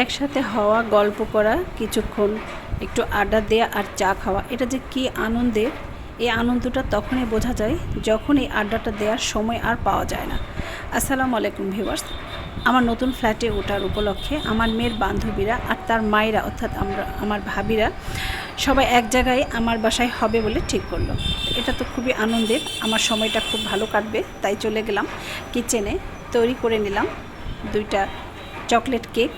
একসাথে হওয়া, গল্প করা, কিছুক্ষণ একটু আড্ডা দেওয়া আর চা খাওয়া, এটা যে কী আনন্দের এই আনন্দটা তখনই বোঝা যায় যখন এই আড্ডাটা দেওয়ার সময় আর পাওয়া যায় না। আসসালামু আলাইকুম ভিউয়ার্স, আমার নতুন ফ্ল্যাটে ওঠার উপলক্ষে আমার মেয়ের বান্ধবীরা আর তার মায়েরা, অর্থাৎ আমরা, আমার ভাবিরা, সবাই এক জায়গায় আমার বাসায় হবে বলে ঠিক করল। এটা তো খুবই আনন্দের, আমার সময়টা খুব ভালো কাটবে, তাই চলে গেলাম কিচেনে তৈরি করে নিলাম দুইটা চকলেট কেক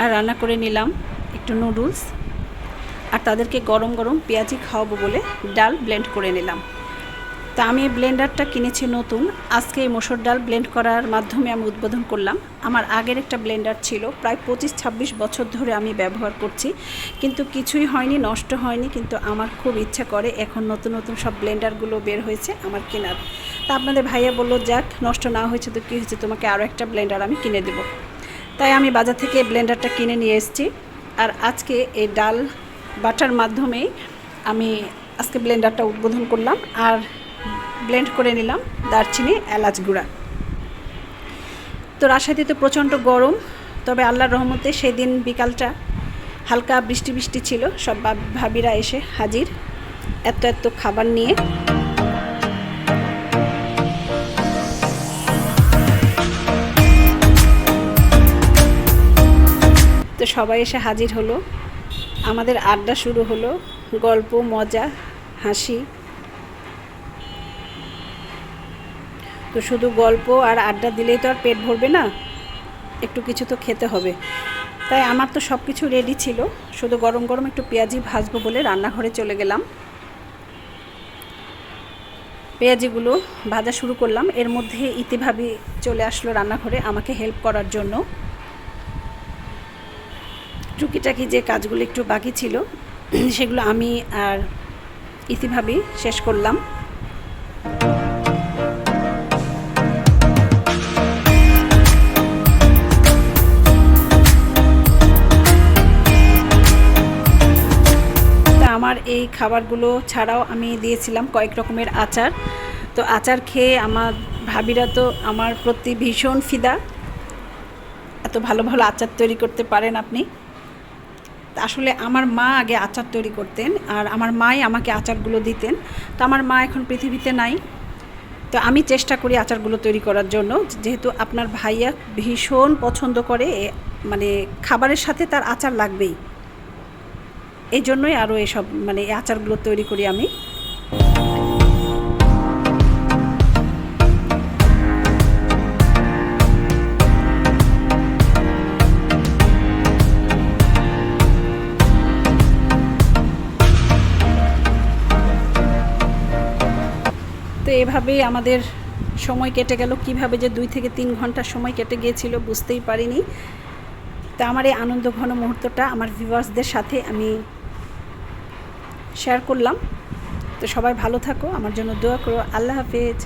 আর রান্না করে নিলাম একটু নুডলস। আর তাদেরকে গরম গরম পেঁয়াজি খাওয়াবো বলে ডাল ব্লেন্ড করে নিলাম। তা আমি ব্লেন্ডারটা কিনেছি নতুন। আজকে এই মসুর ডাল ব্লেন্ড করার মাধ্যমে আমি উদ্বোধন করলাম। আমার আগের একটা ব্লেন্ডার ছিল, প্রায় পঁচিশ ছাব্বিশ বছর ধরে আমি ব্যবহার করছি। কিন্তু কিছুই হয়নি, নষ্ট হয়নি, কিন্তু আমার খুব ইচ্ছা করে এখন নতুন নতুন সব ব্লেন্ডারগুলো বের হয়েছে আমার কেনার। তা আপনাদের ভাইয়া বলল, যাক, নষ্ট না হয়েছে তো কী হয়েছে? তোমাকে আরও একটা ব্লেন্ডার আমি কিনে দেবো। তাই আমি বাজার থেকে ব্লেন্ডারটা কিনে নিয়ে এসেছি। আর আজকে এই ডাল বাটার মাধ্যমে আমি আজকে ব্লেন্ডারটা উদ্বোধন করলাম আর ব্লেন্ড করে নিলাম দারচিনি, এলাচ গুঁড়া। তো রাজশাহীতে প্রচণ্ড গরম, তবে আল্লাহর রহমতে সেদিন বিকালটা হালকা বৃষ্টি বৃষ্টি ছিল, সব ভাব- ভাবিরা এসে হাজির। এত এত খাবার নিয়ে সবাই এসে হাজির হলো। আমাদের আড্ডা শুরু হলো। গল্প, মজা, হাসি। তো শুধু গল্প আর আড্ডা দিলেই তো আর পেট ভরবে না? একটু কিছু তো খেতে হবে। তাই আমার তো সব কিছু রেডি ছিল। শুধু গরম গরম একটু পেঁয়াজি ভাজবো বলে রান্নাঘরে চলে গেলাম। পেঁয়াজিগুলো ভাজা শুরু করলাম। এর মধ্যে ইতিভাবি চলে আসলো রান্নাঘরে আমাকে হেল্প করার জন্য। টুকিটাকি যে কাজগুলো একটু বাকি ছিল, সেগুলো আমি আর ইতিভাবেই শেষ করলাম। আমার এই খাবারগুলো ছাড়াও আমি দিয়েছিলাম কয়েক রকমের আচার। তো আচার খেয়ে আমার ভাবিরা তো আমার প্রতি ভীষণ ফিদা। এত ভালো ভালো আচার তৈরি করতে পারেন আপনি। আসলে আমার মা আগে আচার তৈরি করতেন আর আমার মাই আমাকে আচারগুলো দিতেন। তো আমার মা এখন পৃথিবীতে নাই। তো আমি চেষ্টা করি আচারগুলো তৈরি করার জন্য। যেহেতু আপনার ভাইয়া ভীষণ পছন্দ করে মানে খাবারের সাথে তার আচার লাগবেই। এই জন্যই আরও এসব মানে আচারগুলো তৈরি করি আমি। এভাবেই আমাদের সময় কেটে গেল। কীভাবে যে দুই থেকে তিন ঘণ্টা সময় কেটে গিয়েছিল বুঝতেই পারিনি। তা আমার এই আনন্দ ঘন মুহূর্তটা আমার ভিউয়ার্সদের সাথে আমি শেয়ার করলাম। তো সবাই ভালো থাকো, আমার জন্য দোয়া করো। আল্লাহ হাফেজ।